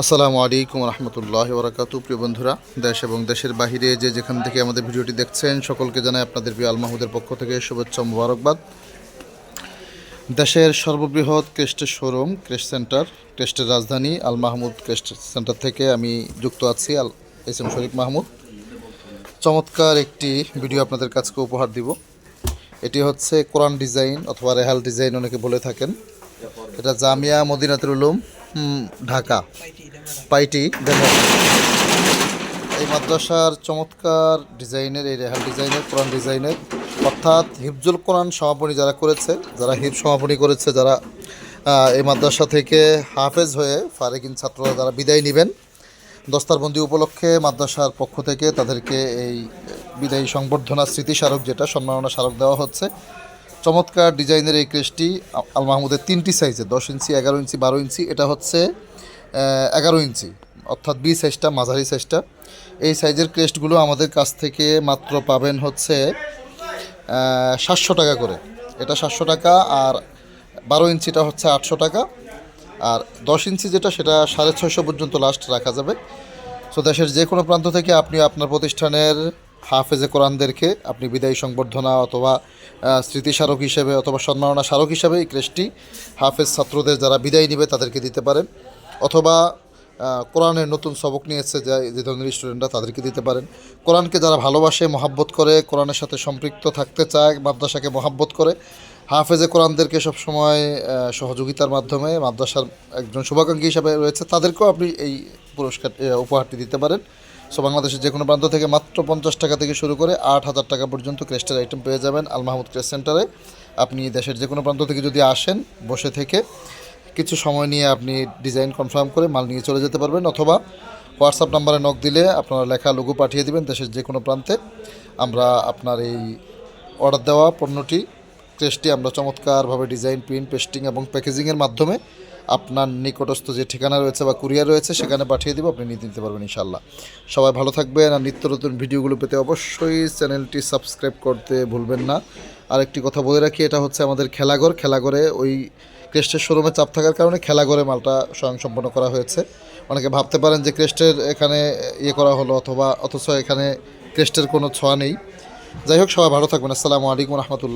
আসসালামু আলাইকুম রহমতুল্লাহ বরাকাতু প্রিয় বন্ধুরা, দেশ এবং দেশের বাহিরে যে যেখান থেকে আমাদের ভিডিওটি দেখছেন, সকলকে জানাই আপনাদের প্রিয় আল মাহমুদের পক্ষ থেকে শুভেচ্ছা মোবারকবাদ। দেশের সর্ববৃহৎ ক্রেস্টের শোরুম ক্রেস্ট সেন্টার ক্রেস্টের রাজধানী আল মাহমুদ ক্রেস্ট সেন্টার থেকে আমি যুক্ত আছি আল এস এম শরীফ মাহমুদ। চমৎকার একটি ভিডিও আপনাদের কাছকে উপহার দিব। এটি হচ্ছে কোরআন ডিজাইন অথবা রেহাল ডিজাইন, অনেকে বলে থাকেন। এটা জামিয়া মদিনাতুল উলুম ঢাকা। পাইটি দেখা এই মাদ্রাসার চমৎকার ডিজাইনের, এই রেহাল ডিজাইনের, কোরআন ডিজাইনের, অর্থাৎ হিফজুল কোরআন সমাপনী যারা করেছে, যারা হিফ সমাপনী করেছে, যারা এই মাদ্রাসা থেকে হাফেজ হয়ে ফারেকিন ছাত্ররা যারা বিদায় নেবেন, দস্তারবন্দি উপলক্ষে মাদ্রাসার পক্ষ থেকে তাদেরকে এই বিদায়ী সংবর্ধনা স্মৃতিস্মারক যেটা সম্মাননা স্মারক দেওয়া হচ্ছে চমৎকার ডিজাইনের এই ক্রেসটি আল মাহমুদের তিনটি সাইজে, দশ ইঞ্চি, এগারো ইঞ্চি, বারো ইঞ্চি, এটা হচ্ছে এগারো ইঞ্চি, অর্থাৎ বি সাইজটা, মাঝারি সাইজটা। এই সাইজের ক্রেস্টগুলো আমাদের কাছ থেকে মাত্র পাবেন হচ্ছে সাতশো টাকা করে। এটা সাতশো টাকা আর বারো ইঞ্চিটা হচ্ছে আটশো টাকা। আর দশ ইঞ্চি যেটা, সেটা সাড়ে ছয়শো পর্যন্ত লাস্ট রাখা যাবে। সো দেশের যে কোনো প্রান্ত থেকে আপনি আপনার প্রতিষ্ঠানের হাফেজে কোরআনদেরকে আপনি বিদায়ী সংবর্ধনা অথবা স্মৃতিস্মারক হিসেবে অথবা সম্মাননা স্মারক হিসেবে এই ক্রেসটি হাফেজ ছাত্রদের যারা বিদায় নেবে তাদেরকে দিতে পারেন। অথবা কোরআনের নতুন সবক নিয়েছে যে যে ধরনের স্টুডেন্টরা তাদেরকে দিতে পারেন। কোরআনকে যারা ভালোবাসে, মহাব্বত করে, কোরআনের সাথে সম্পৃক্ত থাকতে চায়, মাদ্রাসাকে মহাব্বত করে, হাফেজে কোরআনদেরকে সবসময় সহযোগিতার মাধ্যমে, মাদ্রাসার একজন শুভাকাঙ্ক্ষী হিসাবে রয়েছে, তাদেরকেও আপনি এই পুরস্কার উপহারটি দিতে পারেন। সো বাংলাদেশের যে কোনো প্রান্ত থেকে মাত্র পঞ্চাশ টাকা থেকে শুরু করে আট হাজার টাকা পর্যন্ত ক্রেস্টের আইটেম পেয়ে যাবেন আল মাহমুদ ক্রেস্ট সেন্টারে। আপনি দেশের যে কোনো প্রান্ত থেকে যদি আসেন, বসে থেকে কিছু সময় নিয়ে আপনি ডিজাইন কনফার্ম করে মাল নিয়ে চলে যেতে পারবেন অথবা হোয়াটসঅ্যাপ নাম্বারে নক দিলে আপনারা লেখা লোগো পাঠিয়ে দিবেন দেশের যে কোনো প্রান্তে। আমরা আপনার এই অর্ডার দেওয়া পণ্যটি ক্রেসটি আমরা চমৎকারভাবে ডিজাইন প্রিন্ট পেস্টিং এবং প্যাকেজিংয়ের মাধ্যমে আপনার নিকটস্থ যে ঠিকানা রয়েছে বা কুরিয়ার রয়েছে, সেখানে পাঠিয়ে দেবো, আপনি নিতে নিতে পারবেন ইনশাল্লাহ সবাই ভালো থাকবেন আর নিত্য নতুন ভিডিওগুলো পেতে অবশ্যই চ্যানেলটি সাবস্ক্রাইব করতে ভুলবেন না। আরেকটি কথা বলে রাখি, এটা হচ্ছে আমাদের খেলাঘর। খেলাঘরে ওই ক্রেস্টের শোরুমে চাপ থাকার কারণে খেলাঘরে মালটা স্বয়ংসম্পন্ন করা হয়েছে। অনেকে ভাবতে পারেন যে ক্রেস্টের এখানে ইয়ে করা হলো অথবা অথচ এখানে ক্রেস্টের কোনো ছোঁয়া নেই। যাই হোক, সবাই ভালো থাকবেন। আসসালামু আলাইকুম রহমতুল্লাহ।